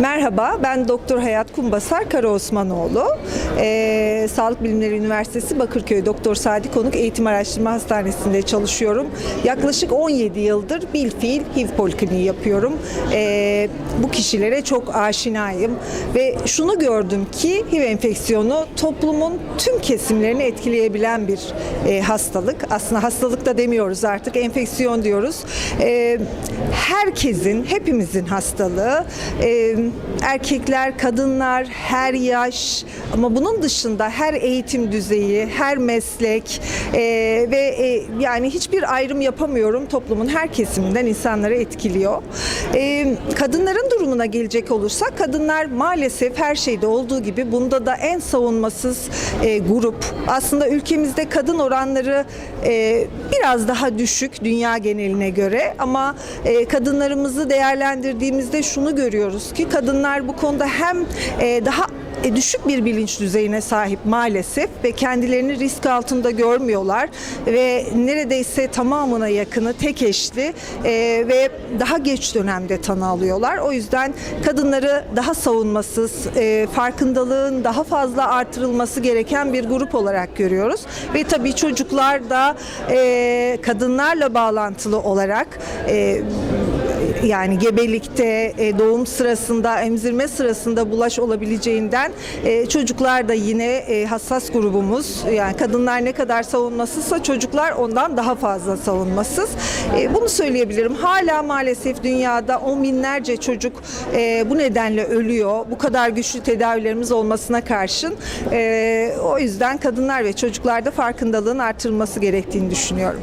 Merhaba, ben Doktor Hayat Kumbasar Karaosmanoğlu. Ee, Sağlık Bilimleri Üniversitesi Bakırköy Doktor Sadi Konuk Eğitim Araştırma Hastanesi'nde çalışıyorum. Yaklaşık 17 yıldır bilfiil HIV polikliniği yapıyorum. Ee, bu kişilere çok aşinayım ve şunu gördüm ki HIV enfeksiyonu toplumun tüm kesimlerini etkileyebilen bir e, hastalık. Aslında hastalık da demiyoruz artık, enfeksiyon diyoruz. Ee, herkesin, hepimizin hastalığı. Ee, erkekler, kadınlar, her yaş ama bunun dışında her eğitim düzeyi, her meslek e, ve e, yani hiçbir ayrım yapamıyorum. Toplumun her kesiminden insanları etkiliyor. E, kadınların durumuna gelecek olursak kadınlar maalesef her şeyde olduğu gibi bunda da en savunmasız e, grup. Aslında ülkemizde kadın oranları e, biraz daha düşük dünya geneline göre ama e, kadınlarımızı değerlendirdiğimizde şunu görüyoruz ki kadınlar bu konuda hem e, daha e, düşük bir bilinç düzeyine sahip maalesef ve kendilerini risk altında görmüyorlar ve neredeyse tamamına yakını tek eşli e, ve daha geç dönemde tanı alıyorlar. O yüzden kadınları daha savunmasız, e, farkındalığın daha fazla artırılması gereken bir grup olarak görüyoruz. Ve tabii çocuklar da e, kadınlarla bağlantılı olarak e, yani gebelikte, e, doğum sırasında, emzirme sırasında bulaş olabileceğinden e, çocuklar da yine e, hassas grubumuz. Yani kadınlar ne kadar savunmasızsa çocuklar ondan daha fazla savunmasız. Bunu söyleyebilirim. Hala maalesef dünyada on binlerce çocuk bu nedenle ölüyor. Bu kadar güçlü tedavilerimiz olmasına karşın. O yüzden kadınlar ve çocuklarda farkındalığın artırılması gerektiğini düşünüyorum.